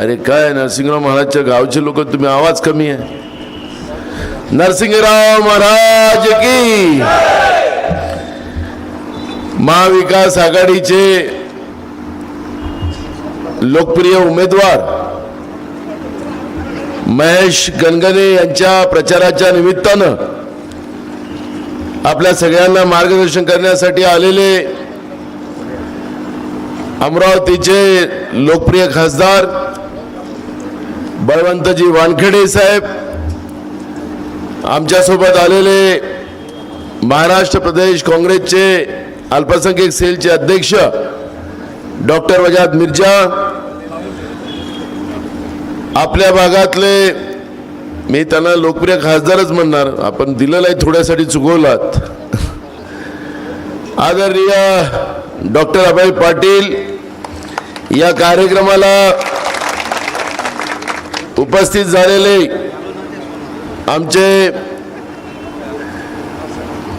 अरे काय नरसिंहराव महाराजच्या गावचे लोक तुम्ही आवाज कमी आहे. नरसिंहराव महाराज की. महाविकास आघाडीचे लोकप्रिय उमेदवार महेश गणगणे यांच्या प्रचाराच्या निमित्तानं आपल्या सगळ्यांना मार्गदर्शन करण्यासाठी आलेले अमरावतीचे लोकप्रिय खासदार बळवंतजी वानखेडे साहेब आमच्यासोबत आलेले महाराष्ट्र प्रदेश काँग्रेसचे अल्पसंख्याक सेलचे अध्यक्ष डॉक्टर वजाद मिर्जा आपल्या भागातले मी त्यांना लोकप्रिय खासदारच म्हणणार आपण दिलेलं आहे थोड्यासाठी चुकवलात. आदरणीय डॉक्टर अभय पाटील या कार्यक्रमाला उपस्थित झालेले आमचे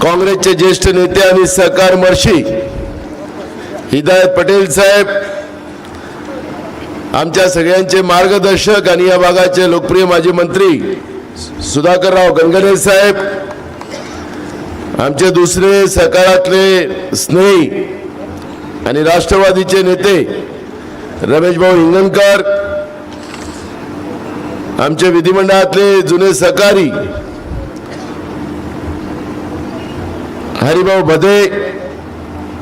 काँग्रेसचे ज्येष्ठ नेते आणि सहकार मर्शी हिदायत पटेल साहेब आमच्या सगळ्यांचे मार्गदर्शक आणि या भागाचे लोकप्रिय माजी मंत्री सुधाकरराव गंगणे साहेब आमचे दुसरे सकारातले स्नेही आणि राष्ट्रवादीचे नेते रमेश भाऊ हिंगणकर आमचे विधिमंडळातले जुने सहकारी हरिभाऊ भदे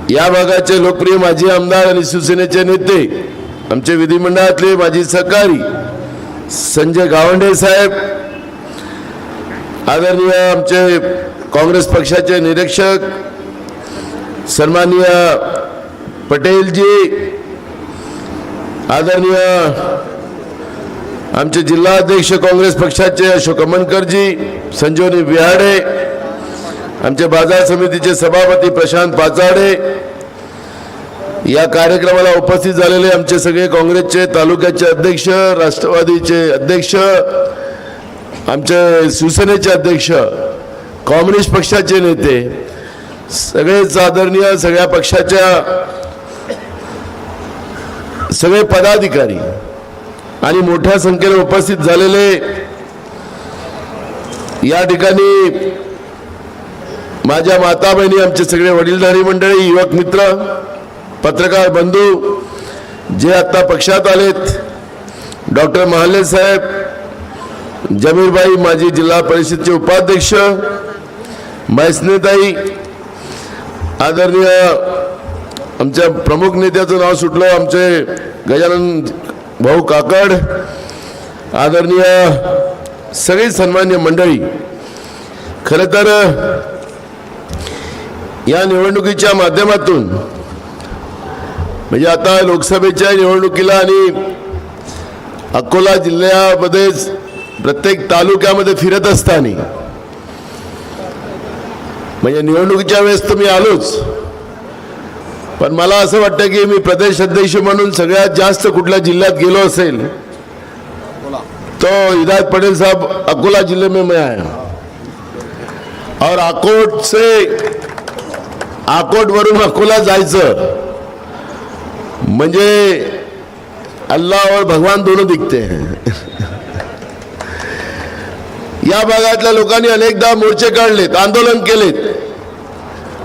या भागाचे लोकप्रिय माजी आमदार आणि शिवसेनेचे नेते आमचे विधिमंडळातले माजी सहकारी संजय गावंडे साहेब आदरणीय आमचे काँग्रेस पक्षाचे निरीक्षक सन्माननीय पटेलजी आदरणीय आमचे जिल्हाध्यक्ष काँग्रेस पक्षाचे अशोक अमनकरजी संजीवनी विहाडे आमचे बाजार समितीचे सभापती प्रशांत पाचाडे या कार्यक्रमाला उपस्थित झालेले आमचे सगळे काँग्रेसचे तालुक्याचे अध्यक्ष राष्ट्रवादीचे अध्यक्ष आमचे शिवसेनेचे अध्यक्ष कम्युनिस्ट पक्षाचे नेते सगळेच आदरणीय सगळ्या पक्षाच्या सगळे पदाधिकारी आणि मोठ्या संख्येने उपस्थित झालेले या ठिकाणी माझ्या माता बहिणी आमचे सगळे वडीलधारी मंडळी युवक मित्र पत्रकार बंधू जे आता पक्षात आलेत डॉक्टर महाले साहेब जमीरबाई माजी जिल्हा परिषदचे उपाध्यक्ष मैसनेताई आदरणीय आमच्या प्रमुख नेत्याचं नाव सुटलं आमचे गजानन भाऊ काकड आदरणीय सगळी सन्मान्य मंडळी खरं तर या निवडणुकीच्या माध्यमातून म्हणजे आता लोकसभेच्या निवडणुकीला आणि अकोला जिल्ह्यामध्ये प्रत्येक तालुक्यामध्ये फिरत असताना म्हणजे निवडणुकीच्या वेळेस तर मी आलोच. पण मला असं वाटतं की मी प्रदेश अध्यक्ष म्हणून सगळ्यात जास्त कुठल्या जिल्ह्यात गेलो असेल तो हिदायत पटेल साहब अकोला जिले में मैं आया और अकोट से अकोट वरून अकोला जायचं. म्हणजे अल्लाह और भगवान दोनों दिखते हैं. या भागातल्या लोकांनी अनेकदा मोर्चे काढलेत आंदोलन केलेत.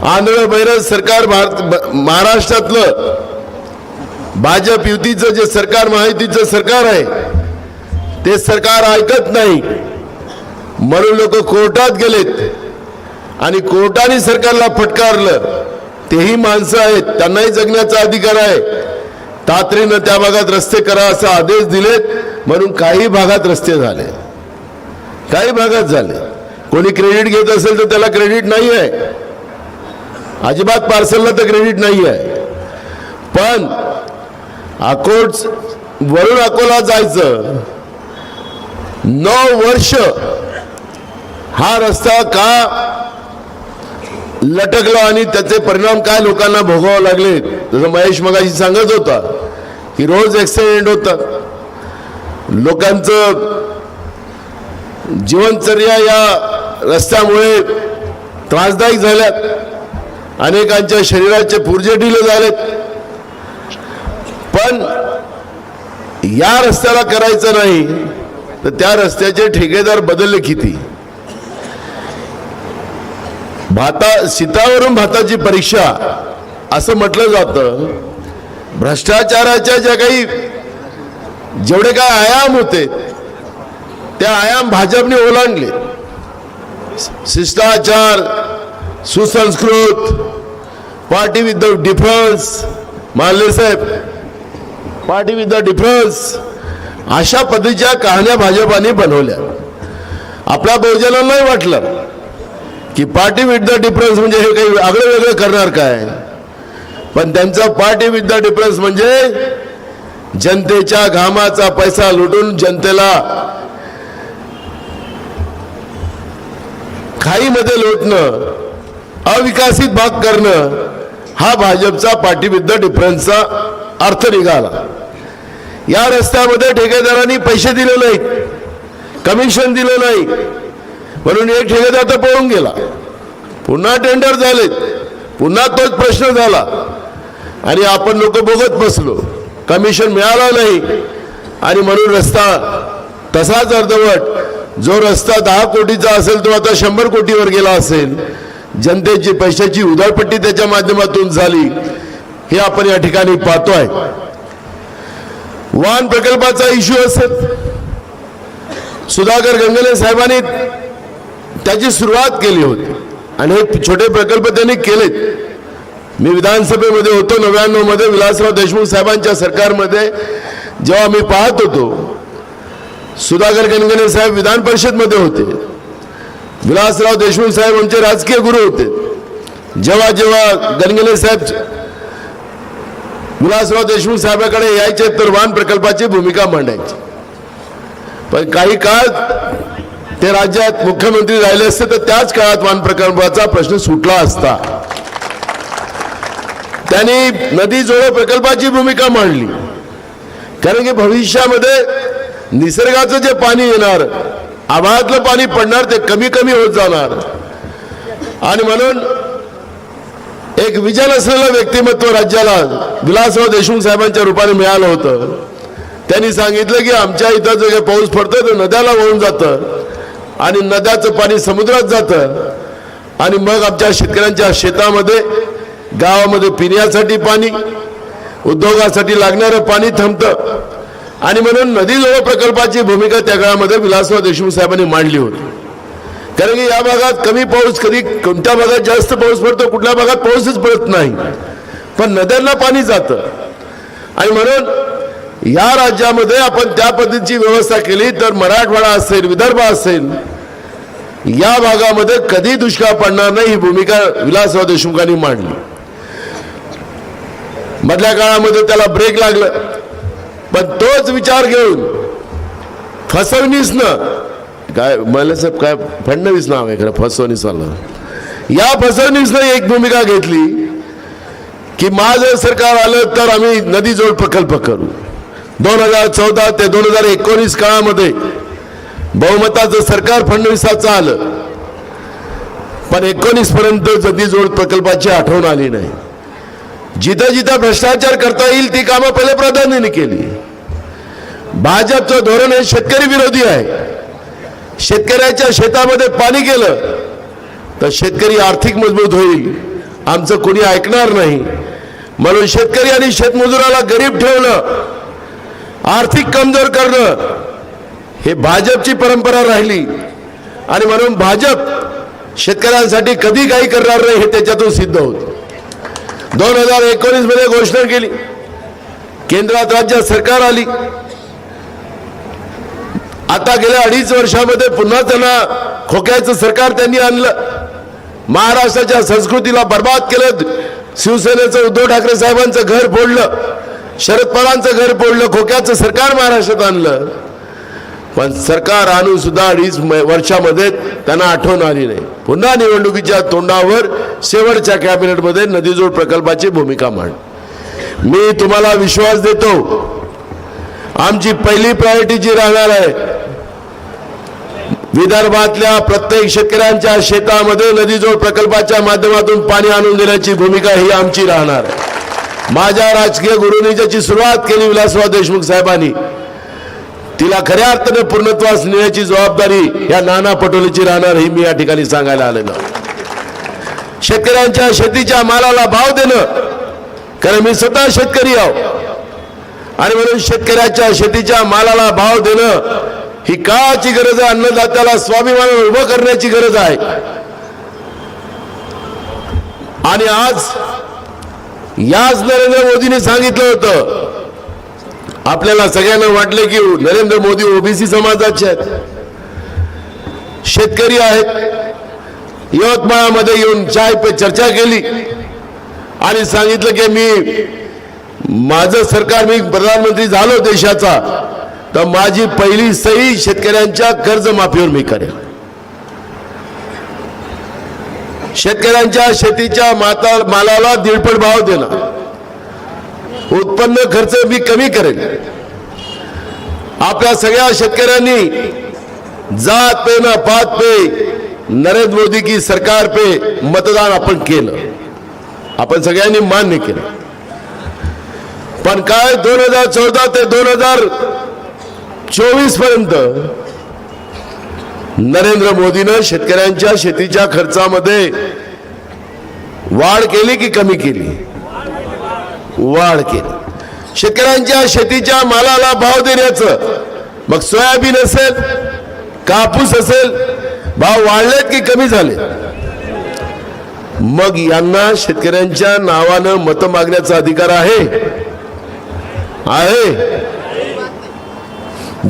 आंध्र बैरज सरकार भारत महाराष्ट्रातलं भाजप युतीचं जे सरकार महायुतीचं सरकार आहे ते सरकार ऐकत नाही. म्हणून लोक कोर्टात गेलेत. आणि कोर्टाने सरकारला फटकारलं. तेही माणसं आहेत त्यांनाही जगण्याचा अधिकार आहे. तातडीनं त्या भागात रस्ते करा असा आदेश दिलेत. म्हणून काही भागात रस्ते झाले. काही भागात झाले. कोणी क्रेडिट घेत असेल तर त्याला क्रेडिट नाही आहे अजिबात पार्सलला तर क्रेडिट नाही आहे पण अकोट वरून अकोला जायचं नऊ वर्ष हा रस्ता का लटकला आणि त्याचे परिणाम काय लोकांना भोगावं लागले जसं महेश मगाशी सांगत होता की रोज ॲक्सिडेंट होतात लोकांचं जीवनचर्या या रस्त्यामुळे त्रासदायक झाल्यात. अनेकांच्या शरीराचे पुरजे ढिले झालेत. पण या रस्त्याला करायचं नाही तर त्या रस्त्याचे ठेकेदार बदलले किती? भाता सीतावरून भाताची परीक्षा असं म्हटलं जातं. भ्रष्टाचाराच्या ज्या काही जेवढे काय आयाम होते त्या आयाम भाजपने ओलांडले. शिष्टाचार सुसंस्कृत पार्टी विथ द डिफरन्स मानले साहेब पार्टी विथ द डिफरन्स अशा पद्धतीच्या कहाण्या भाजपाने बनवल्या. आपल्या बहुजनांनाही वाटलं की पार्टी विथ द डिफरन्स म्हणजे हे काही आगळं वेगळं करणार काय? पण त्यांचा पार्टी विथ द डिफरन्स म्हणजे जनतेच्या घामाचा पैसा लुटून जनतेला खाईमध्ये लोटणं. अविकसित भाग करणं हा भाजपचा पार्टी डिफरन्सचा अर्थ निघाला. या रस्त्यामध्ये ठेकेदारांनी पैसे दिले नाहीत कमिशन दिलं नाही. म्हणून एक ठेकेदार तर पळून गेला. पुन्हा टेंडर झालेत पुन्हा तोच प्रश्न झाला. आणि आपण लोक बघत बसलो कमिशन मिळालं नाही. आणि म्हणून रस्ता तसाच अर्धवट. जो रस्ता दहा कोटीचा असेल तो आता शंभर कोटीवर गेला असेल. जनतेची पैशाची उधळपट्टी त्याच्या माध्यमातून झाली हे आपण या ठिकाणी पाहतोय. वाहन प्रकल्पाचा इश्यू असेल. सुधाकर गंगले साहेबांनी त्याची सुरुवात केली होती. आणि हे छोटे प्रकल्प त्यांनी केलेत. मी विधानसभेमध्ये होतो नव्याण्णवमध्ये विलासराव देशमुख साहेबांच्या सरकारमध्ये जेव्हा मी पाहत होतो सुधाकर गणगणे साहेब विधान परिषदमध्ये होते. विलासराव देशमुख साहेब आमचे राजकीय गुरु होते. जेव्हा जेव्हा गणगणे साहेब विलासराव देशमुख साहेबाकडे यायचे तर वाहन प्रकल्पाची भूमिका मांडायची. पण काही काळ ते राज्यात मुख्यमंत्री राहिले असते तर त्याच काळात वाहन प्रकल्पाचा प्रश्न सुटला असता. त्यांनी नदी जोडो प्रकल्पाची भूमिका मांडली. कारण की भविष्यामध्ये निसर्गाचं जे पाणी येणार आभाळातलं पाणी पडणार ते कमी कमी होत जाणार. आणि म्हणून एक विजन असलेलं व्यक्तिमत्व राज्याला विलासराव देशमुख साहेबांच्या रूपाने मिळालं होतं. त्यांनी सांगितलं की आमच्या इथं जो काही पाऊस पडतो तो नद्याला वाहून जातं. आणि नद्याचं पाणी समुद्रात जातं. आणि मग आमच्या शेतकऱ्यांच्या शेतामध्ये गावामध्ये पिण्यासाठी पाणी उद्योगासाठी लागणारं पाणी थांबतं. आणि म्हणून नदी प्रकल्पाची भूमिका त्या काळामध्ये विलासराव देशमुख साहेबांनी मांडली होती. कारण की या भागात कमी पाऊस कधी कोणत्या भागात जास्त पाऊस पडतो कुठल्या भागात पाऊसच पडत नाही. पण नद्यांना पाणी जातं. आणि म्हणून या राज्यामध्ये आपण त्या पद्धतीची व्यवस्था केली तर मराठवाडा असेल विदर्भ असेल या भागामध्ये कधी दुष्काळ पडणार नाही ही भूमिका विलासराव देशमुखांनी मांडली. मधल्या काळामध्ये त्याला ब्रेक लागलं. पण तोच विचार घेऊन फसवणीसनं काय मला साहेब काय फडणवीस नाव आहे खरं फसवणीस आलं या फसवणीसनं एक भूमिका घेतली की माझं सरकार आलं तर आम्ही नदी जोड प्रकल्प करू. दोन हजार चौदा ते दोन हजार एकोणीस काळामध्ये बहुमताचं सरकार फडणवीसाचं आलं. पण एकोणीस पर्यंत नदी जोड प्रकल्पाची आठवण आली नाही. जिथं जिथं भ्रष्टाचार करता येईल ती कामं पहिले प्राधान्याने केली. भाजपचं धोरण हे शेतकरी विरोधी आहे. शेतकऱ्याच्या शेतामध्ये पाणी गेलं तर शेतकरी आर्थिक मजबूत होईल. आमचं कोणी ऐकणार नाही. म्हणून शेतकरी आणि शेतमजुराला गरीब ठेवणं आर्थिक कमजोर करणं हे भाजपची परंपरा राहिली. आणि म्हणून भाजप शेतकऱ्यांसाठी कधी काही करणार नाही हे त्याच्यातून सिद्ध होत. दोन हजार एकोणीसमध्ये घोषणा केली. केंद्रात राज्यात सरकार आली. आता गेल्या अडीच वर्षामध्ये पुन्हा त्यांना खोक्याचं सरकार त्यांनी आणलं. महाराष्ट्राच्या संस्कृतीला बर्बाद केलं. शिवसेनेचं उद्धव ठाकरे साहेबांचं घर फोडलं. शरद पवारांचं घर फोडलं. खोक्याचं सरकार महाराष्ट्रात आणलं. पण सरकार आणून सुद्धा अडीच वर्षामध्ये त्यांना आठवण आली नाही. पुन्हा निवडणुकीच्या तोंडावर शेवटच्या कॅबिनेटमध्ये नदीजोड प्रकल्पाची भूमिका मांड मी तुम्हाला विश्वास देतो. आमची पहिली प्रायोरिटी जी राहणार आहे विदर्भातल्या प्रत्येक शेतकऱ्यांच्या शेतामध्ये नदीजोड प्रकल्पाच्या माध्यमातून पाणी आणून देण्याची भूमिका ही आमची राहणार माझ्या राजकीय गुरुनी ज्याची सुरुवात केली विलासराव देशमुख साहेबांनी तिला खऱ्या अर्थाने पूर्णत्वास नेण्याची जबाबदारी या नाना पटोलेची राहणार ही मी या ठिकाणी सांगायला आलेलो शेतकऱ्यांच्या शेतीच्या मालाला भाव देणं कारण मी स्वतः शेतकरी आहो. आणि म्हणून शेतकऱ्याच्या शेतीच्या मालाला भाव देणं ही काळाची गरज आहे अन्नदात्याला स्वाभिमान उभं करण्याची गरज आहे. आणि आज याच नरेंद्र मोदींनी सांगितलं होतं. आपल्याला सगळ्यांना वाटले की नरेंद्र मोदी ओबीसी समाजाचे आहेत. शेतकरी आहेत. यवतमाळामध्ये येऊन चाय पे चर्चा केली. आणि सांगितलं की मी माझं सरकार मी प्रधानमंत्री झालो देशाचा. तर माझी पहिली सही शेतकऱ्यांच्या कर्जमाफीवर मी करेन. शेतकऱ्यांच्या शेतीच्या माता मालाला दीडपट भाव देणं उत्पन्न खर्च मी कमी करेन. आपल्या सगळ्या शेतकऱ्यांनी जात पे ना पात पे नरेंद्र मोदी की सरकार पे मतदान आपण केलं. आपण सगळ्यांनी मान्य केलं. पण काय दोन हजार चौदा ते दोन हजार चोवीसपर्यंत नरेंद्र मोदीनं शेतकऱ्यांच्या शेतीच्या खर्चामध्ये वाढ केली की कमी केली? वाढ केली. शेतकऱ्यांच्या शेतीच्या मालाला भाव देण्याचं मग सोयाबीन असेल कापूस असेल भाव वाढलेत की कमी झाले मग यांना शेतकऱ्यांच्या नावानं मत मागण्याचा अधिकार आहे? आहे.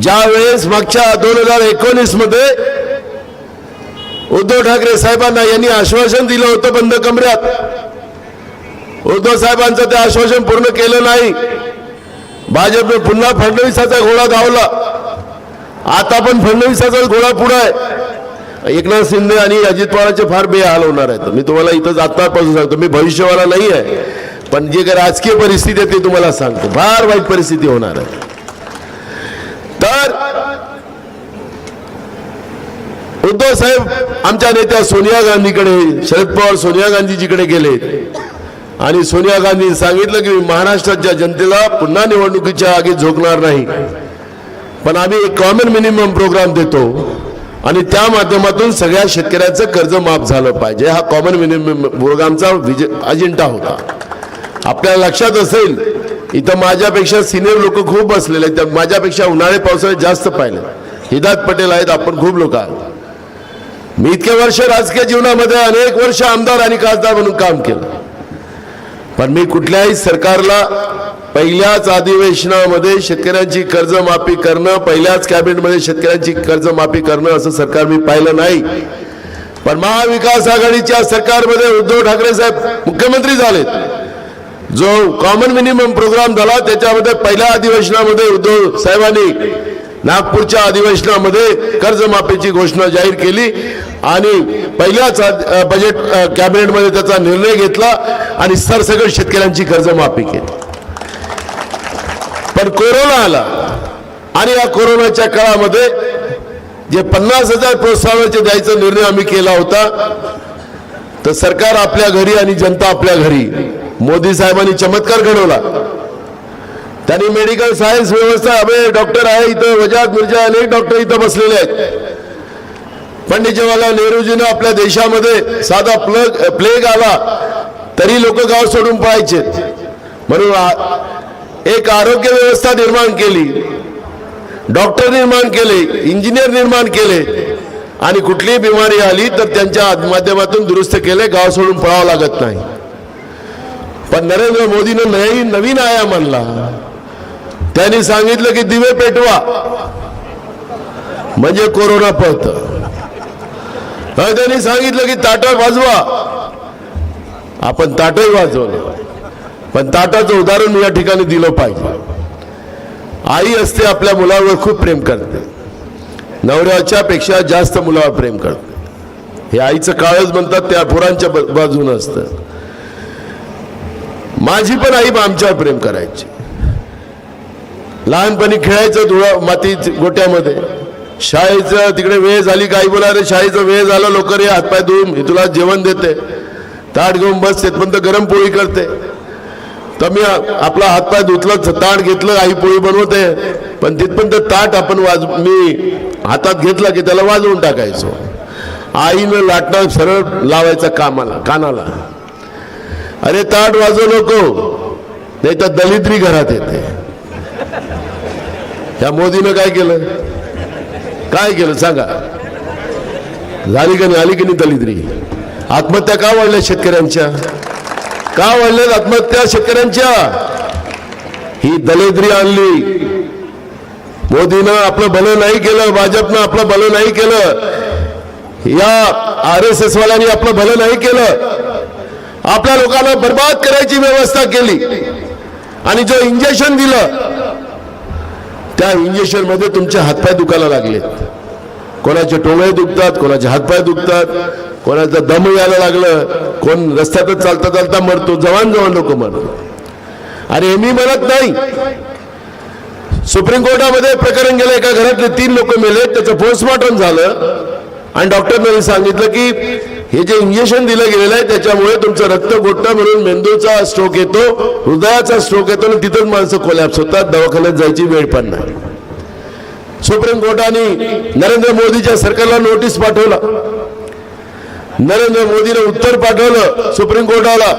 ज्या वेळेस मागच्या दोन हजार एकोणीसमध्ये उद्धव ठाकरे साहेबांना यांनी आश्वासन दिलं होतं बंद कमऱ्यात उद्धव साहेबांचं ते आश्वासन पूर्ण केलं नाही. भाजपने पुन्हा फडणवीसाचा घोडा धावला आता पण फडणवीसाचाच घोडा पुढे आहे. एकनाथ शिंदे आणि अजित पवारांचे फार बेहाल होणार आहेत. मी तुम्हाला इथं आत्तापासून सांगतो मी भविष्यवाला नाही आहे. पण जी काही राजकीय परिस्थिती आहे ती तुम्हाला सांगतो. फार वाईट परिस्थिती होणार आहे तर उद्धव साहेब आमच्या नेत्या सोनिया गांधीकडे शरद पवार सोनिया गांधीजीकडे गेले. आणि सोनिया गांधी सांगितलं की मी महाराष्ट्राच्या जनतेला पुन्हा निवडणुकीच्या आगी झोकणार नाही. पण आम्ही एक कॉमन मिनिमम प्रोग्राम देतो. आणि त्या माध्यमातून सगळ्या शेतकऱ्याचं कर्ज माफ झालं पाहिजे. हा कॉमन मिनिमम प्रोग्रामचा विजय अजेंडा होता. आपल्या लक्षात असेल इथं माझ्यापेक्षा सिनियर लोक खूप बसलेले आहेत. माझ्यापेक्षा उन्हाळे पावसाळे जास्त पाहिले हिदात पटेल आहेत आपण खूप लोक आहोत. मी इतके वर्ष राजकीय जीवनामध्ये अनेक वर्ष आमदार आणि खासदार म्हणून काम केलं. पण मी कुठल्याही सरकारला पहिल्याच अधिवेशनामध्ये शेतकऱ्यांची कर्जमाफी करणं पहिल्याच कॅबिनेटमध्ये शेतकऱ्यांची कर्जमाफी करणं असं सरकार मी पाहिलं नाही. पण महाविकास आघाडीच्या सरकारमध्ये उद्धव ठाकरे साहेब मुख्यमंत्री झालेत. जो कॉमन मिनिमम प्रोग्राम झाला त्याच्यामध्ये पहिल्या अधिवेशनामध्ये उद्धव साहेबांनी नागपूरच्या अधिवेशनामध्ये कर्जमाफीची घोषणा जाहीर केली आणि पहिल्याच बजेट कॅबिनेटमध्ये त्याचा निर्णय घेतला आणि सरसगट शेतकऱ्यांची कर्जमाफी केली. पण कोरोना आला आणि या कोरोनाच्या काळामध्ये जे पन्नास हजार प्रोत्साहनाचे द्यायचा निर्णय आम्ही केला होता तर सरकार आपल्या घरी आणि जनता आपल्या घरी. मोदी साहेबांनी चमत्कार घडवला. त्यांनी मेडिकल सायन्स व्यवस्था अभय डॉक्टर आहे इथं वजात मिर्जा अनेक डॉक्टर इथं बसलेले आहेत. पंडित जवाहरलाल नेहरूजीनं आपल्या देशामध्ये साधा प्लग प्लेग आला तरी लोक गाव सोडून पळायचे. म्हणून आ- एक आरोग्य व्यवस्था निर्माण केली डॉक्टर निर्माण केले इंजिनियर निर्माण केले आणि कुठलीही बिमारी आली तर त्यांच्या माध्यमातून दुरुस्त केले गाव सोडून पळावं लागत नाही. पण नरेंद्र मोदीनं नवी नवीन आयाम आणला. त्यांनी सांगितलं की दिवे पेटवा. म्हणजे कोरोना पळत. त्यांनी सांगितलं की ताटा वाजवा. आपण ताटही वाजवलं. पण ताटाचं उदाहरण या ठिकाणी दिलं पाहिजे. आई असते आपल्या मुलावर खूप प्रेम करते. नवऱ्याच्या पेक्षा जास्त मुलावर प्रेम करते. हे आईचं काळच म्हणतात त्या पुरांच्या बाजून असतं. माझी पण आई आमच्यावर प्रेम करायची. लहानपणी खेळायचं धुळा माती गोट्यामध्ये. शाळेचं तिकडे वेळ झाली काही बोला रे शाळेचं वेळ झाला लवकर ये हातपाय धुवून मी तुला जेवण देते. ताट घेऊन बस तिथपर्यंत गरम पोळी करते. तर मी आपला हातपाय धुतलं ताट घेतलं आई पोळी बनवते. पण तिथपर्यंत ताट आपण वाज मी हातात घेतला की त्याला वाजवून टाकायचो. आईनं लाटणं सरळ लावायचं कामाला कानाला. अरे ताट वाजव नको नाही तर दलिद्री घरात येते. त्या मोदीनं काय केलं? काय केलं? सांगा. झाली का नाही? आली की नाही दलिद्री आत्महत्या का वाढल्या शेतकऱ्यांच्या? का वाढल्यात आत्महत्या शेतकऱ्यांच्या? ही दलिद्री आणली. मोदीनं आपलं भलं नाही केलं भाजपनं आपलं भलं नाही केलं. या आर एस एस वाल्यांनी आपलं भलं नाही केलं. आपल्या लोकांना बर्बाद करायची व्यवस्था केली. आणि जो इंजेक्शन दिलं त्या इंजेक्शनमध्ये तुमचे हातपाय दुखायला लागलेत कोणाचे टोळे दुखतात कोणाचे हातपाय दुखतात कोणाचं दम यायला लागलं कोण रस्त्यातच चालता चालता मरतो जवान जवान लोक मरतो आणि हे मी म्हणत नाही. सुप्रीम कोर्टामध्ये प्रकरण गेलं एका घरातले तीन लोक मेले त्याचं पोस्टमॉर्टम झालं. आणि डॉक्टरने सांगितलं की हे जे इंजेक्शन दिलं गेलेलं आहे त्याच्यामुळे तुमचं रक्त गोठतं म्हणून मेंदूचा स्ट्रोक येतो हृदयाचा स्ट्रोक येतो आणि तिथंच माणसं कोलॅप्स होतात दवाखान्यात जायची वेळ पण नाही. सुप्रीम कोर्टाने नरेंद्र मोदीच्या सरकारला नोटीस पाठवला. नरेंद्र मोदीने उत्तर पाठवलं सुप्रीम कोर्टाला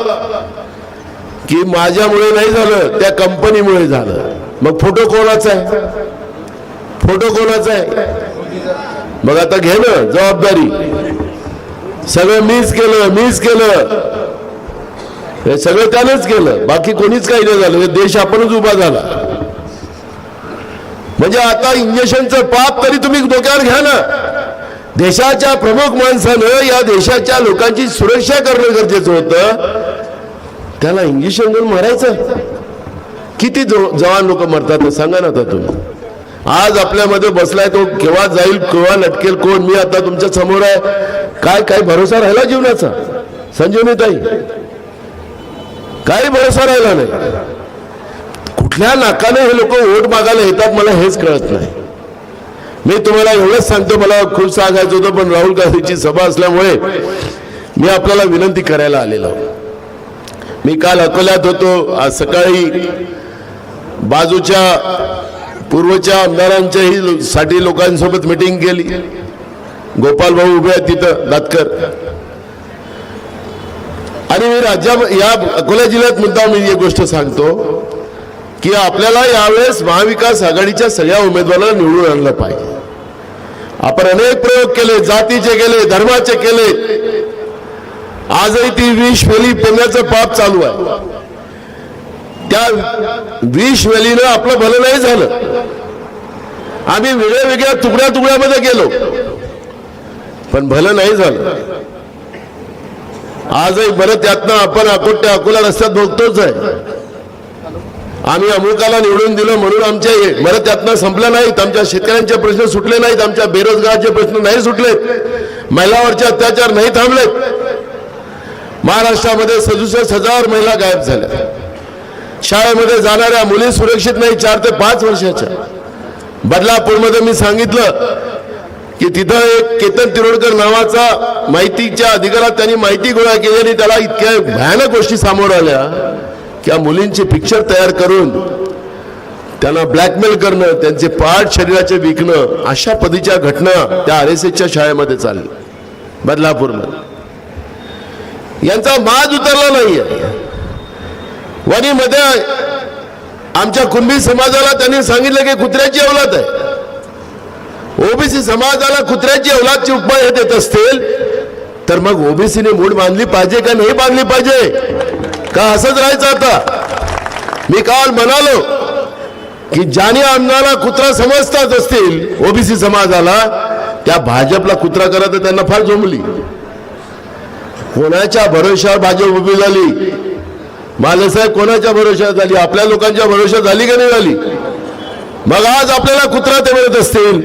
की माझ्यामुळे नाही झालं त्या कंपनीमुळे झालं. मग फोटो कोणाचा आहे? फोटो कोणाचा आहे? मग आता घे ना जबाबदारी. सगळं मीच केलं मीच केलं. हे सगळं त्यानंच केलं. बाकी कोणीच काही नाही झालं. देश आपणच उभा झाला. म्हणजे आता इंजेक्शनचं पाप तरी तुम्ही डोक्यावर घ्या ना. देशाच्या प्रमुख माणसानं या देशाच्या लोकांची सुरक्षा करणं गरजेचं होतं. त्याला इंजेक्शन देऊन मारायचं? किती जवान लोक मरतात? सांगा ना आता तुम्ही. आज आपल्यामध्ये बसलाय तो केव्हा जाईल केव्हा लटकेल कोण मी आता तुमच्यासमोर आहे. काय काय भरोसा राहिला जीवनाचा? संजीवनी ताई? काही भरोसा राहिला नाही. कुठल्या नाकाने हे लोक वोट मागायला येतात मला हेच कळत नाही. मी तुम्हाला एवढंच सांगतो मला खूप सांगायचं होतं पण राहुल गांधीची सभा असल्यामुळे मी आपल्याला विनंती करायला आलेलो. मी काल अकोल्यात होतो. आज सकाळी बाजूच्या पूर्वच्या आमदारांच्याही साठी लोकांसोबत मिटिंग केली. गोपाल भाऊ उभे आहेत तिथं दातकर. आणि मी राज्या या अकोला जिल्ह्यात मुद्दा मी एक गोष्ट सांगतो की आपल्याला यावेळेस महाविकास आघाडीच्या सगळ्या उमेदवारांना निवडून आणलं पाहिजे. आपण अनेक प्रयोग केले जातीचे केले धर्माचे केले. आजही ती विष वेली पेण्याचं पाप चालू आहे. त्या विषवेलीनं आपलं भलं नाही झालं. आम्ही वेगळ्या वेगळ्या तुकड्या तुकड्यामध्ये गेलो. पण भलं नाही झालं. आजही बरं त्यातनं आपण अकोट अकोला रस्त्यात बघतोच आहे. आम्ही अमुकाला निवडून दिलं म्हणून आमच्या बरं त्यातनं संपलं नाहीत. आमच्या शेतकऱ्यांचे प्रश्न सुटले नाहीत. आमच्या बेरोजगाराचे प्रश्न नाही सुटलेत. महिलावरचे अत्याचार नाही थांबलेत. महाराष्ट्रामध्ये सदुसष्ट हजार महिला गायब झाल्या. शाळेमध्ये जाणाऱ्या मुली सुरक्षित नाही चार ते पाच वर्षाच्या. बदलापूरमध्ये मी सांगितलं की तिथं एक केतन तिरोडकर नावाचा माहितीच्या अधिकारात त्यांनी माहिती गोळा केली आणि त्याला इतक्या भयानक गोष्टी समोर आल्या की या मुलींचे पिक्चर तयार करून त्यांना ब्लॅकमेल करणं त्यांचे पार्ट शरीराचे विकणं अशा पद्धतीच्या घटना त्या आर एस एसच्या शाळेमध्ये चालल्या बदलापूरमध्ये. यांचा माज उतरला नाहीये. वणीमध्ये आमच्या कुंभी समाजाला त्यांनी सांगितलं की कुत्र्याची अवलाद आहे. ओबीसी समाजाला कुत्र्याची अवलादची उपाय हे देत असतील तर मग ओबीसीने मूड बांधली पाहिजे का नाही बांधली पाहिजे? का असंच राहायचं आता? मी काल म्हणालो की ज्याने आमदाराला कुत्रा समजतात असतील ओबीसी समाजाला त्या भाजपला कुत्रा करा तर त्यांना फार जोमली कोणाच्या भरोशावर भाजप उभी झाली? साहेब कोणाच्या भरोशा झाली? आपल्या लोकांच्या भरोशा झाली का नाही झाली? मग आज आपल्याला कुत्रा ते मिळत असतील.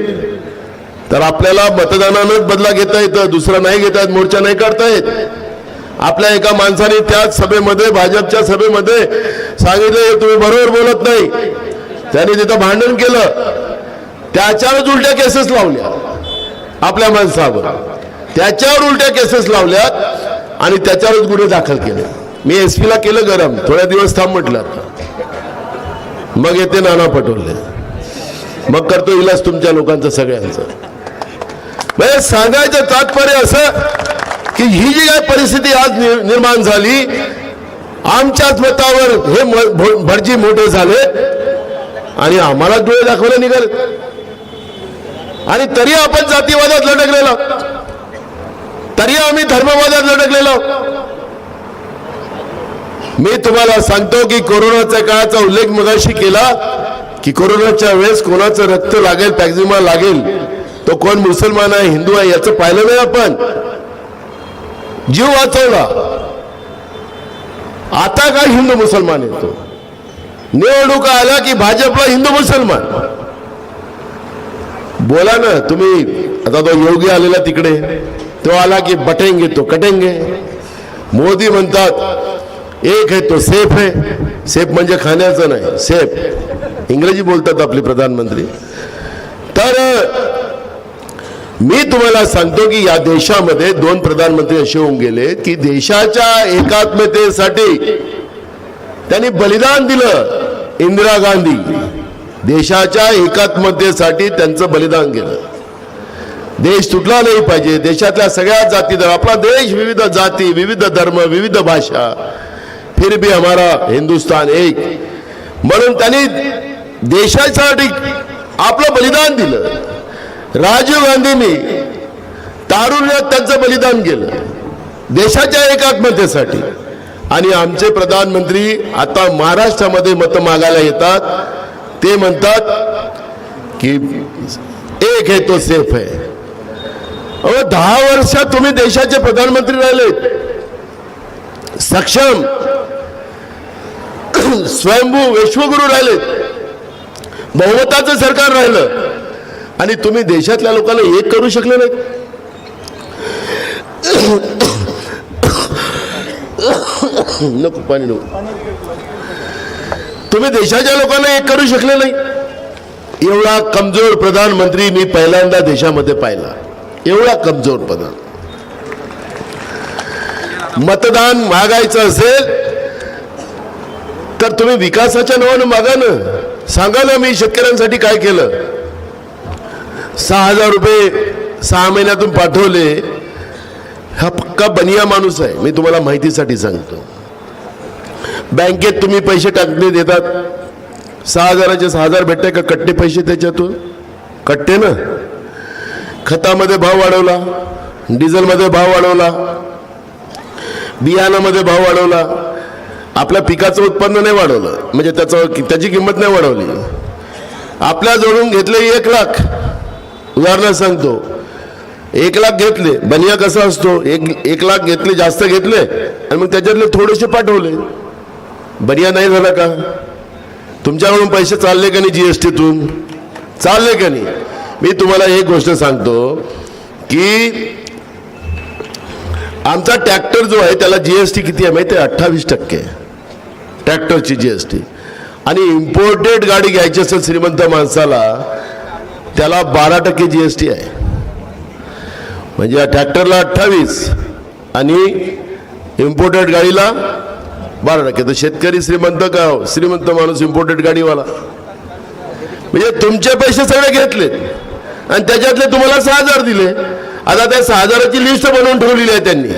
तर आपल्याला मतदानानंच बदला घेता येतं दुसरा नाही घेता येत मोर्चा नाही काढता येत. आपल्या एका माणसाने त्याच सभेमध्ये भाजपच्या सभेमध्ये सांगितलं तुम्ही बरोबर बोलत नाही. त्याने तिथं भांडण केलं. त्याच्यावरच उलट्या केसेस लावल्या आपल्या माणसावर. त्याच्यावर उलट्या केसेस लावल्यात आणि त्याच्यावरच गुन्हे दाखल केले. मी एस ला केलं गरम. थोड्या दिवस थांब म्हटलं. आता मग येते नाना पटोले. मग करतो इलाज तुमच्या लोकांचं सगळ्यांचं. म्हणजे सांगायचं तात्पर्य असं की ही जी काय परिस्थिती आज निर्माण झाली आमच्याच मतावर हे भटजी मोठे झाले आणि आम्हाला डोळे दाखवले निघाले. आणि तरी आपण जातीवादात लटकलेलो. तरी आम्ही धर्मवादात लटकलेलो. मी तुम्हाला सांगतो की कोरोनाच्या काळाचा उल्लेख मगाशी केला की कोरोनाच्या वेळेस कोणाचं रक्त लागेल पॅक्झिमा लागेल तो कोण मुसलमान आहे हिंदू आहे याचं पाहिलं नाही आपण. जीव वाचवला. आता काय हिंदू मुसलमान येतो? निवडणुका आल्या की भाजपला हिंदू मुसलमान. बोला ना तुम्ही आता तो योगी आलेला तिकडे. तो आला की बटेंगे तो कटेंगे. मोदी म्हणतात एक है तो सेफ आहे सेफ म्हणजे खाण्याचं नाही सेफ. इंग्रजी बोलतात आपले प्रधानमंत्री. तर मी तुम्हाला सांगतो की या देशामध्ये दोन प्रधानमंत्री असे होऊन गेले की देशाच्या एकात्मतेसाठी त्यांनी बलिदान दिलं इंदिरा गांधी. देशाच्या एकात्मतेसाठी त्यांचं बलिदान केलं देश तुटला नाही पाहिजे देशातल्या सगळ्या जाती आपला देश विविध जाती विविध धर्म विविध भाषा फिर भी हमारा हिंदुस्तान एक। म्हणून त्यांनी देशासाठी आपलं बलिदान दिलं. राजीव गांधींनी तारुण्यात त्यांचं बलिदान केलं. देशाच्या एकात्मतेसाठी. आणि आमचे प्रधानमंत्री आता महाराष्ट्रामध्ये मत मागायला येतात. ते म्हणतात की एक आहे तो सेफ आहे. अहो दहा वर्षात तुम्ही देशाचे प्रधानमंत्री राहिलेत. सक्षम. स्वयंभू विश्वगुरू राहिले. बहुमताचं सरकार राहिलं. आणि तुम्ही देशातल्या लोकांना एक करू शकले नाही नको पाणी नको. तुम्ही देशाच्या लोकांना एक करू शकले नाही. एवढा कमजोर प्रधानमंत्री मी पहिल्यांदा देशामध्ये पाहिला. एवढा कमजोर प्रधान. मतदान मागायचं असेल तर तुम्ही विकासाच्या नावानं मागा ना. सांगा ना मी शेतकऱ्यांसाठी काय केलं. सहा हजार रुपये सहा महिन्यातून पाठवले. हा पक्का बनिया माणूस आहे. मी तुम्हाला माहितीसाठी सांगतो. बँकेत तुम्ही पैसे टाकले देतात. सहा हजाराचे सहा हजार भेटते का? कट्टे पैसे त्याच्यातून? कट्टे ना. खतामध्ये भाव वाढवला. डिझेलमध्ये भाव वाढवला. बियाणामध्ये भाव वाढवला. आपल्या पिकाचं उत्पन्न नाही वाढवलं. म्हणजे त्याचं त्याची किंमत नाही वाढवली. आपल्या जोडून घेतले एक लाख. उदाहरण सांगतो. एक लाख घेतले. बनिया कसा असतो? एक एक लाख घेतले जास्त घेतले. आणि मग त्याच्यातले थोडेसे पाठवले. बनिया नाही झाला का? तुमच्याकडून पैसे चालले का नाही जी एस टीतून? चालले का नाही? मी तुम्हाला एक गोष्ट सांगतो की आमचा ट्रॅक्टर जो आहे त्याला जी एस टी किती आहे माहिती आहे? अठ्ठावीस टक्के. ट्रॅक्टरची जी एस टी आणि इम्पोर्टेड गाडी घ्यायची असेल श्रीमंत माणसाला त्याला बारा टक्के जीएसटी आहे. म्हणजे या ट्रॅक्टरला अठ्ठावीस आणि इम्पोर्टेड गाडीला बारा टक्के. तर शेतकरी श्रीमंत का हो? श्रीमंत माणूस इम्पोर्टेड गाडीवाला. म्हणजे तुमचे पैसे सगळे घेतलेत. आणि त्याच्यातले तुम्हाला सहा हजार दिले. आता त्या सहा हजाराची लिस्ट बनवून ठेवलेली आहे त्यांनी.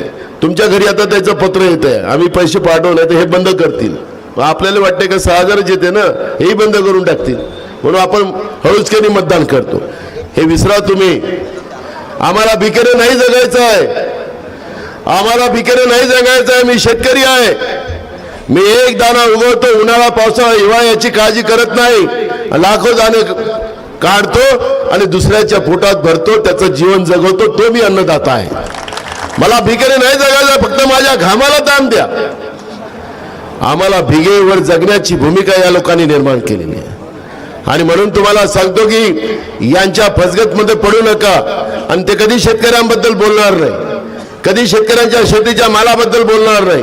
तुमच्या घरी आता त्याचं पत्र येत आहे आम्ही पैसे पाठवले तर हे बंद करतील. आपल्याला वाटते का सहा हजारच येते ना? हेही बंद करून टाकतील. म्हणून आपण हळूचकेने मतदान करतो. हे विसरा तुम्ही. आम्हाला भिकेने नाही जगायचं आहे. आम्हाला भिकेने नाही जगायचं आहे. मी शेतकरी आहे. मी एक दाना उगवतो उन्हाळा पावसाळा हिवाळा याची काळजी करत नाही. लाखो दाणे काढतो आणि दुसऱ्याच्या पोटात भरतो त्याचं जीवन जगवतो तो मी अन्नदाता आहे. मला भिकेने नाही जगायचं फक्त माझ्या घामाला दान द्या. आम्हाला भिगेवर जगण्याची भूमिका या लोकांनी निर्माण केलेली आहे. आणि म्हणून तुम्हाला सांगतो की यांच्या फसगतमध्ये पडू नका. आणि ते कधी शेतकऱ्यांबद्दल बोलणार नाही. कधी शेतकऱ्यांच्या शेतीच्या मालाबद्दल बोलणार नाही.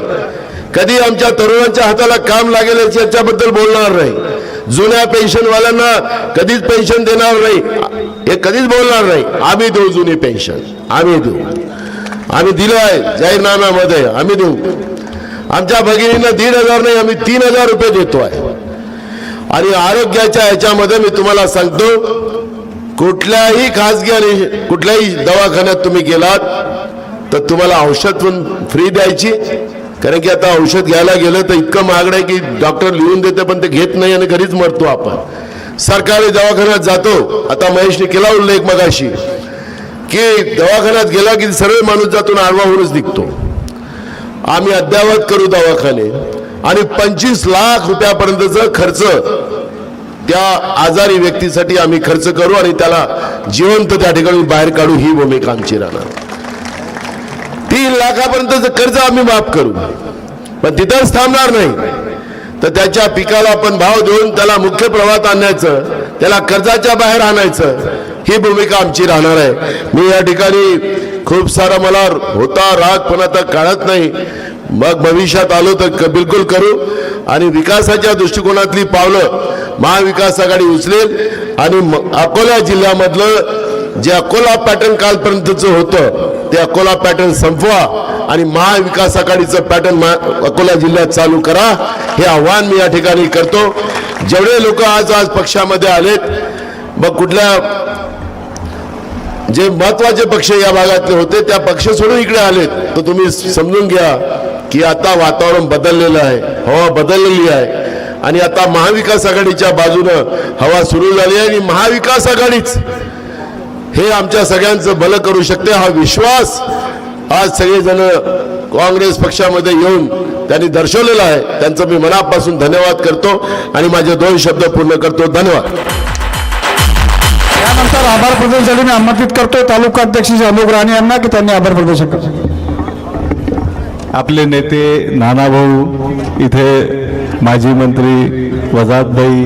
कधी आमच्या तरुणांच्या हाताला काम लागेल याच्याबद्दल बोलणार नाही. जुन्या पेन्शनवाल्यांना कधीच पेन्शन देणार नाही. हे कधीच बोलणार नाही. आम्ही देऊ जुनी पेन्शन. आम्ही देऊ. आम्ही दिलं आहे जाहीरनाम्यामध्ये. आम्ही देऊ. आमच्या भगिनींना दीड हजार नाही आम्ही तीन हजार रुपये देतो आहे. आणि आरोग्याच्या ह्याच्यामध्ये मी तुम्हाला सांगतो कुठल्याही खासगी आणि कुठल्याही दवाखान्यात तुम्ही गेलात तर तुम्हाला औषध पण फ्री द्यायची. कारण की आता औषध घ्यायला गेलं तर इतकं महागड आहे की डॉक्टर लिहून देते पण ते घेत नाही आणि घरीच मरतो आपण. सरकारी दवाखान्यात जातो. आता महेशने केला उल्लेख मगाशी की दवाखान्यात गेला की सर्व माणूस जातो आडवा होऊनच निघतो. आम्ही अद्ययावत करू दवाखाने. आणि पंचवीस लाख रुपयापर्यंतचा खर्च त्या आजारी व्यक्तीसाठी आम्ही खर्च करू आणि त्याला जिवंत त्या ठिकाणी बाहेर काढू ही भूमिका आमची राहणार. तीन लाखापर्यंतचं कर्ज आम्ही माफ करू. पण तिथंच थांबणार नाही. तर त्याच्या पिकाला आपण भाव देऊन त्याला मुख्य प्रवाहात आणायचं त्याला कर्जाच्या बाहेर आणायचं ही भूमिका आमची राहणार आहे. मी या ठिकाणी खूप सारा मला होता राग पण आता काढत नाही. मग भविष्यात आलो तर बिलकुल करू. आणि विकासाच्या दृष्टिकोनातली पावलं महाविकास आघाडी उचलेल. आणि अकोला जिल्ह्यामधलं जे अकोला पॅटर्न कालपर्यंतचं होतं ते अकोला पॅटर्न संपवा आणि महाविकास आघाडीचं पॅटर्न अकोला जिल्ह्यात चालू करा. हे आव्हान मी या ठिकाणी करतो. जेवढे लोक आज आज पक्षामध्ये आलेत मग कुठल्या जे महत्त्वाचे पक्ष या भागातले होते त्या पक्ष सोडून इकडे आलेत. तर तुम्ही समजून घ्या की आता वातावरण बदललेलं आहे हवा बदललेली आहे. आणि आता महाविकास आघाडीच्या बाजूनं हवा सुरू झाली आहे आणि महाविकास आघाडीच हे आमच्या सगळ्यांचं भलं करू शकते हा विश्वास आज सगळेजण काँग्रेस पक्षामध्ये येऊन त्यांनी दर्शवलेला आहे. त्यांचं मी मनापासून धन्यवाद करतो आणि माझे दोन शब्द पूर्ण करतो. धन्यवाद. त्यानंतर आभार प्रदर्शनासाठी मी आमंत्रित करतो. तालुका अध्यक्ष अलोक राणे यांना की त्यांनी आभार प्रदर्शन करावं आपले नेते नानाभाऊ इथे माजी मंत्री वजातभाई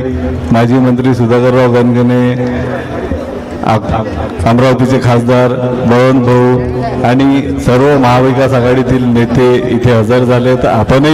माजी मंत्री सुधाकरराव गणगणे अमरावतीचे खासदार बळवंत भाऊ आणि सर्व महाविकास आघाडीतील नेते इथे हजर झाले तर आपणही